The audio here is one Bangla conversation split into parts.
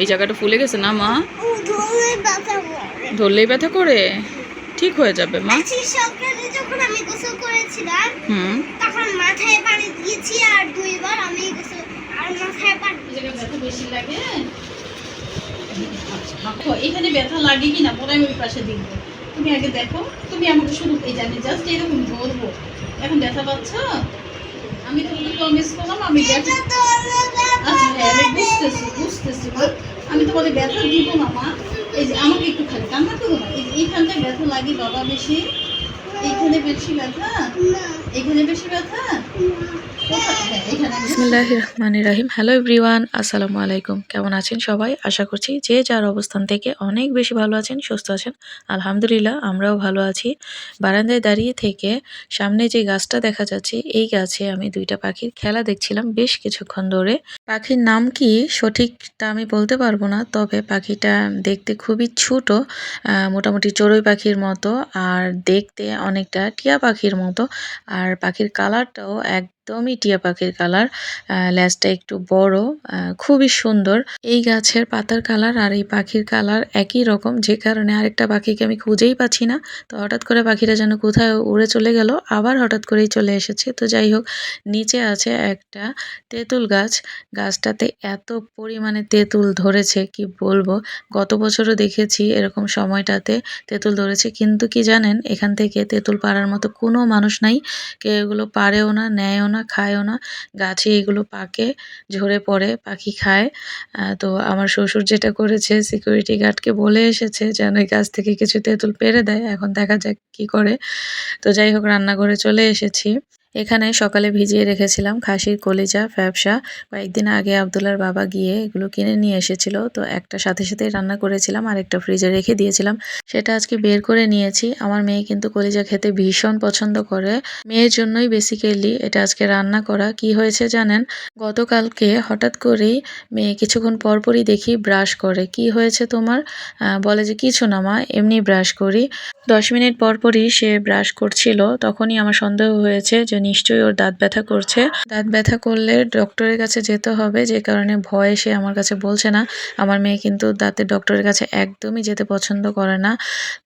এই জায়গাটা ফুলে গেছে না মা? ধরলেই ব্যথা করে। ঠিক হয়ে যাবে মা। সকালে যখন আমি গোসল করেছিলাম হুম। তখন মাথায় পানি দিয়েছি আর দুইবার আমি গোসল আর মাথায় পানি ব্যথা বেশি লাগে আচ্ছা, এখানে ব্যথা লাগে কিনা পরে আমি ওই পাশে দেখব। তুমি আগে দেখো তুমি আমাকে শুরু এই জানি জাস্ট এরকম ধরবো। এখন ব্যথা পাচ্ছ? আমি তোমাকে প্রমিস করলাম আমি ব্যথা তো আচ্ছা হ্যাঁ আমি বুঝতেছি বুঝতেছি মা আমি তোমাদের ব্যথা দিব না মা। এই যে আমাকে একটু খালি কান্না করো না। এই যে এইখানটায় ব্যথা লাগে বাবা বেশি। এইখানে বেশি ব্যথা? এখানে বেশি ব্যথা? বিসমিল্লাহ রাহিম হ্যালো এভরিওয়ান আসসালামু আলাইকুম কেমন আছেন সবাই? আশা করছি যে যার অবস্থান থেকে অনেক বেশি ভালো আছেন, সুস্থ আছেন, আলহামদুলিল্লাহ আমরাও ভালো আছি। বারান্দায় দাঁড়িয়ে থেকে সামনে যে গাছটা দেখা যাচ্ছে, এই গাছে আমি দুইটা পাখির খেলা দেখছিলাম বেশ কিছুক্ষণ ধরে। পাখির নাম কি সঠিকটা আমি বলতে পারব না, তবে পাখিটা দেখতে খুবই ছোট মোটামুটি চড়ুই পাখির মতো, আর দেখতে অনেকটা টিয়া পাখির মতো, আর পাখির কালারটাও একদমই টিয়া পাখির কালার। লেজটা একটু বড় খুবই সুন্দর। এই গাছের পাতার কালার আর এই পাখির কালার একই রকম, যে কারণে আরেকটা পাখিকে আমি খুঁজেই পাচ্ছি না। তো হঠাৎ করে পাখিটা যেন কোথায় উড়ে চলে গেল, আবার হঠাৎ করেই চলে এসেছে। তো যাই হোক, নিচে আছে একটা তেঁতুল গাছ। গাছটাতে এত পরিমাণে তেঁতুল ধরেছে, কি বলব? গত বছরও দেখেছি এরকম সময়টাতে তেঁতুল ধরেছে, কিন্তু কি জানেন? এখান থেকে তেঁতুল পাড়ার মতো কোনো মানুষ নাই। কেউ এগুলো পারেও না, নেয়ও না। খায়ও না। গাছে এগুলো পাকে, ঝরে পড়ে, পাখি খায়। তো আমার শ্বশুর যেটা করেছে সিকিউরিটি গার্ডকে বলে এসেছে যেন এই গাছ থেকে কিছু তেঁতুল পেরে দেয়। এখন দেখা যাক কি করে। তো যাই হোক, রান্নাঘরে চলে এসেছি। এখানে সকালে ভিজিয়ে রেখেছিলাম খাসির কলিজা ফ্যাপসা কয়েকদিন আগে আবদুল্লার বাবা গিয়ে এগুলো কিনে নিয়ে এসেছিল। তো একটা সাথে সাথে রান্না করেছিলাম আর একটা ফ্রিজে রেখে দিয়েছিলাম। সেটা আজকে বের করে নিয়েছি। আমার মেয়ে কিন্তু কলিজা খেতে ভীষণ পছন্দ করে। মেয়ের জন্যই বেসিক্যালি এটা আজকে রান্না করা। কি হয়েছে জানেন? গতকালকে হঠাৎ করেই মেয়ে কিছুক্ষণ পরপরই দেখি ব্রাশ করে। কি হয়েছে তোমার? বলে যে, কিছু না মা, এমনি ব্রাশ করি। দশ মিনিট পরপরই সে ব্রাশ করছিল, তখনই আমার সন্দেহ হয়েছে যে নিশ্চয়ই ওর দাঁত ব্যথা করছে। দাঁত ব্যথা করলে ডক্টরের কাছে যেতে হবে, যে কারণে ভয়ে সে আমার কাছে বলছে না। আমার মেয়ে কিন্তু দাঁতের ডক্টরের কাছে একদমই যেতে পছন্দ করে না।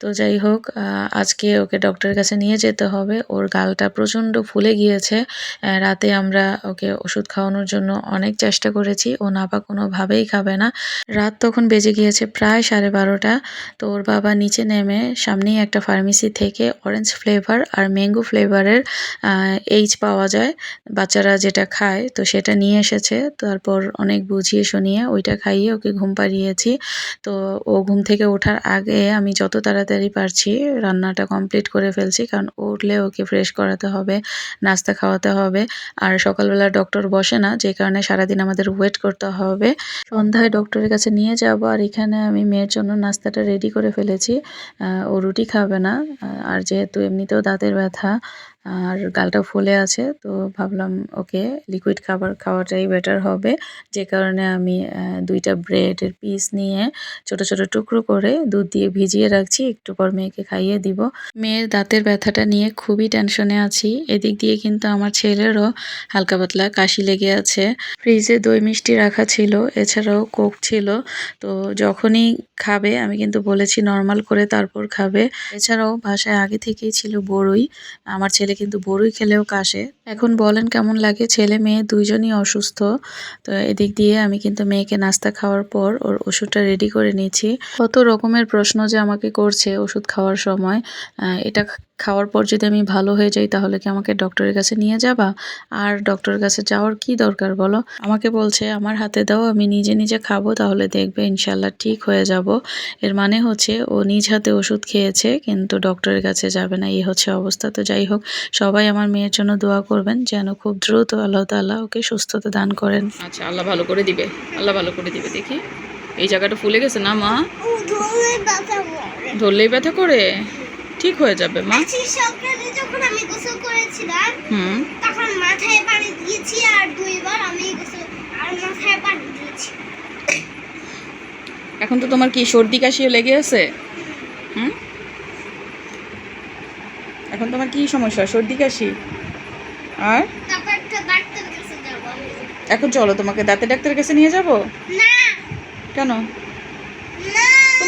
তো যাই হোক আজকে ওকে ডক্টরের কাছে নিয়ে যেতে হবে। ওর গালটা প্রচণ্ড ফুলে গিয়েছে। রাতে আমরা ওকে ওষুধ খাওয়ানোর জন্য অনেক চেষ্টা করেছি, ও না নাপা কোনোভাবেই খাবে না। রাত তখন বেজে গিয়েছে প্রায় সাড়ে বারোটা। তো ওর বাবা নিচে নেমে সামনেই একটা ফার্মেসি থেকে অরেঞ্জ ফ্লেভার আর ম্যাঙ্গো ফ্লেভারের এইচ পাওয়া যায়। বাচ্চারা যেটা খায়, তো সেটা নিয়ে এসেছে। তারপর অনেক বুঝিয়ে শুনিয়ে ওইটা খাইয়ে ওকে ঘুম পাড়িয়েছি। তো ও ঘুম থেকে ওঠার আগে আমি যত তাড়াতাড়ি পারছি রান্নাটা কমপ্লিট করে ফেলছি। কারণ উঠলে ওকে ফ্রেশ করাতে হবে, নাস্তা খাওয়াতে হবে। আর সকালবেলা ডক্টর বসে না, যে কারণে সারাদিন আমাদের ওয়েট করতে হবে। সন্ধ্যায় ডক্টরের কাছে নিয়ে যাব আর এখানে আমি মেয়ের জন্য নাস্তাটা রেডি করে ফেলেছি। ও রুটি খাবে না। আর যেহেতু এমনিতেও দাঁতের ব্যথা আর গালটা ফুলে আছে, তো ভাবলাম, ওকে লিকুইড খাবার খাওয়াটাই বেটার হবে। যে কারণে আমি দুইটা ব্রেডের পিস নিয়ে ছোট ছোট টুকরো করে দুধ দিয়ে ভিজিয়ে রাখছি, একটু পর মেয়েকে খাইয়ে দিব। মেয়ের দাঁতের ব্যথাটা নিয়ে খুবই টেনশনে আছি। এদিক দিয়ে কিন্তু আমার ছেলেরও হালকা পাতলা কাশি লেগে আছে। ফ্রিজে দই মিষ্টি রাখা ছিল, এছাড়াও কোক ছিল, তো যখনই খাবে, আমি কিন্তু বলেছি নর্মাল করে তারপর খাবে। এছাড়াও বাসায় আগে থেকেই ছিল বড়ই। আমার ছেলে কিন্তু বড়ই খেলেও কাশে। এখন বলেন কেমন লাগে, ছেলে মেয়ে দুইজনই অসুস্থ। তো এদিক দিয়ে আমি কিন্তু মেয়েকে নাস্তা খাওয়ার পর ওর ওষুধটা রেডি করে নিয়েছি। কত রকমের প্রশ্ন যে আমাকে করছে ওষুধ খাওয়ার সময়। এটা খাওয়ার পর যদি আমি ভালো হয়ে যাই তাহলে কি আমাকে ডক্টরের কাছে নিয়ে যাবা? আর ডক্টরের কাছে যাওয়ার কি দরকার বলো? আমাকে বলছে আমার হাতে দাও আমি নিজে নিজে খাব তাহলে দেখবে ইনশাল্লাহ ঠিক হয়ে যাব। এর মানে হচ্ছে ও নিজ হাতে ওষুধ খেয়েছে কিন্তু ডক্টরের কাছে যাবে না এই হচ্ছে অবস্থা। তো যাই হোক সবাই আমার মেয়ের জন্য দোয়া করবেন যেন খুব দ্রুত আল্লাহ তাআলা ওকে সুস্থতা দান করেন। আচ্ছা আল্লাহ ভালো করে দিবে আল্লাহ ভালো করে দিবে দেখি। এই জায়গাটা ফুলে গেছে না মা? ধরলেই ব্যথা করে? ঠিক হয়ে যাবে মা। সকালে যখন আমি গোসল করেছিলাম হুম। তখন মাথায় পানি দিয়েছি আর দুইবার আমি গোসল আর মাথায় পানি দিয়েছি। এখন তো তোমার কি সর্দি কাশিও লেগে আছে? হুম? এখন তোমার কি সমস্যা? সর্দি কাশি? আর। এখন চলো তোমাকে দাঁতের ডাক্তারের কাছে নিয়ে যাব? না। কেন?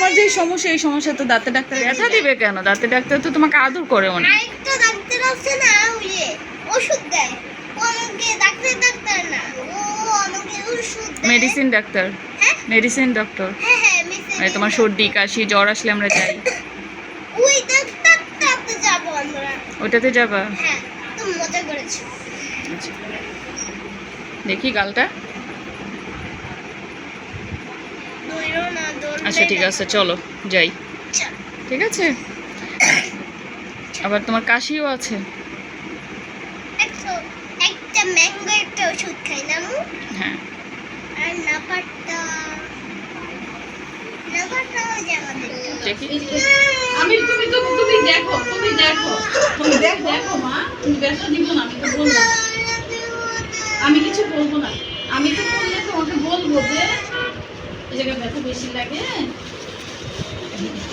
তোমার যে সমস্যা এই সমস্যা তো দাঁতের ডাক্তার ব্যথা দিবে কেন? দাঁতের ডাক্তার তো তোমাকে আদর করে অনেক। আরেকটা ডাক্তার আছে না ওই ওষুধ দেয়। ও ডাক্তার ডাক্তার না ও আমাকে ওষুধ মেডিসিন ডাক্তার হ্যাঁ? মেডিসিন ডক্টর হ্যাঁ হ্যাঁ মানে তোমার সর্দি কাশি জ্বর আসলে আমরা যাই। ওই ডাক্তারটাতে যাব আমরা। ওটাতে যাবা? হ্যাঁ তো মজা করেছ। দেখি গালটা দৌড়ো না দৌড়বে আচ্ছা ঠিক আছে, চলো, যাই। ঠিক আছে? আবার তোমার কাশিও আছে। হ্যাঁ। আমি তুমি তো তুমি দেখো তুমি দেখো। তুমি বললাম আমি কিছু বলব না। আমি তো বললে তোমাকে বলব যে এই জায়গায় ব্যথা বেশি লাগে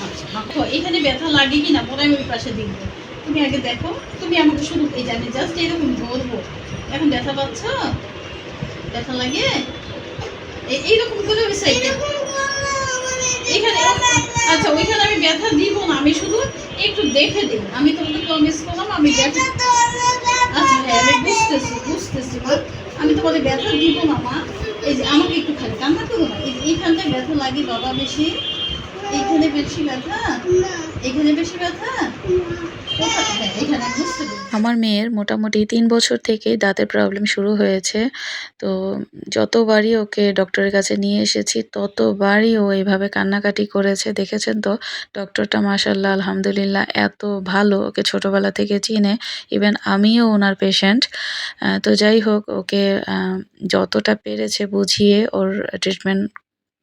আচ্ছা, এখানে ব্যথা লাগে কি না? পরে আমি ওই পাশে দেখব। তুমি আগে দেখো তুমি আমাকে শুধু এই জানি জাস্ট এরকম ধরবো। এখন ব্যথা পাচ্ছ? ব্যথা লাগে? এই- এইরকম করে ওই এখানে। আচ্ছা ওইখানে আমি ব্যথা দিব না আমি শুধু একটু দেখে দিই। আমি তোমাকে প্রমিস করলাম আমি ব্যথা আচ্ছা হ্যাঁ আমি বুঝতেছি বুঝতেছি মা। আমি তোমাকে ব্যথা দিব না মা। এই যে আমাকে একটু খালি কান্না করো না এইখানটায় ব্যথা লাগে বাবা বেশি। এইখানে বেশি ব্যথা? এখানে বেশি ব্যথা? এখানে আমার মেয়ের মোটামুটি তিন বছর থেকে দাঁতের প্রবলেম শুরু হয়েছে। তো যতবারই ওকে ডক্টরের কাছে নিয়ে এসেছি ততবারই ও এইভাবে কান্নাকাটি করেছে। দেখেছেন তো? ডক্টরটা মাসাল্লাহ আলহামদুলিল্লাহ এত ভালো। ওকে ছোটোবেলা থেকে চিনে। ইভেন আমিও ওনার পেশেন্ট তো যাই হোক ওকে যতটা পেরেছে বুঝিয়ে ওর ট্রিটমেন্ট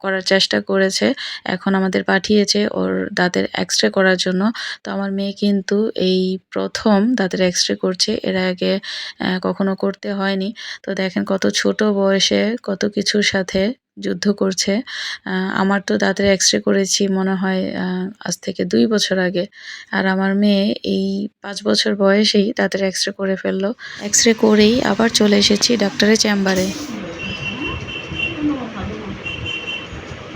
করার চেষ্টা করেছে, এখন আমাদের পাঠিয়েছে ওর দাঁতের এক্স রে করার জন্য। তো আমার মেয়ে কিন্তু এই প্রথম দাঁতের এক্স রে করছে, এর আগে কখনো করতে হয়নি। তো দেখেন কত ছোট বয়সে কত কিছুর সাথে যুদ্ধ করছে। আমার তো দাঁতের এক্স রে করেছি মনে হয় আজ থেকে দুই বছর আগে। আর আমার মেয়ে এই পাঁচ বছর বয়সেই দাঁতের এক্স রে করে ফেলল। এক্স রে করেই আবার চলে এসেছি ডাক্তারের চেম্বারে কোনো ভালো না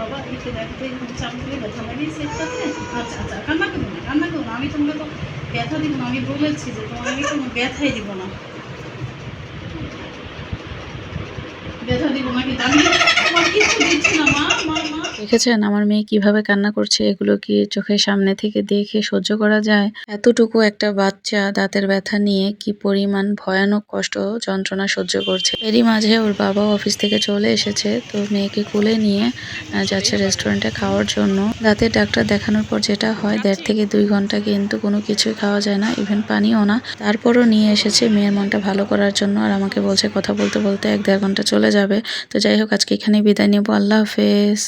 বাবা এতে দেখো চাপ ব্যথা লাগে সেটটাতে আচ্ছা আচ্ছা কান্না করো না, কান্না করব না। আমি তোমাকে তো ব্যথা দিব না, আমি বলেছি যে তোমাকে কোনো ব্যথাই দিব না। ব্যথা দিব না কিন্তু আমি তোমার কিছু দিচ্ছি না, মা। মা দেখেছেন? আমার মেয়ে কীভাবে কান্না করছে এগুলো কি চোখের সামনে থেকে দেখে সহ্য করা যায়? এতটুকু একটা বাচ্চা দাঁতের ব্যথা নিয়ে কি পরিমাণ ভয়ানক কষ্ট যন্ত্রণা সহ্য করছে? এরই মাঝে ওর বাবা অফিস থেকে চলে এসেছে, তো মেয়েকে কোলে নিয়ে যাচ্ছে রেস্টুরেন্টে খাওয়ার জন্য। দাঁতের ডাক্তার দেখানোর পর যেটা হয়, দেড় থেকে দুই ঘণ্টা কিন্তু কোনো কিছুই খাওয়া যায় না ইভেন পানিও না। তারপরও নিয়ে এসেছে, মেয়ের মনটা ভালো করার জন্য, আর আমাকে বলছে, কথা বলতে বলতে এক দেড় ঘণ্টা চলে যাবে। তো যাই হোক, আজকে এখানে বিদায় নেব। আল্লাহ হাফেজ।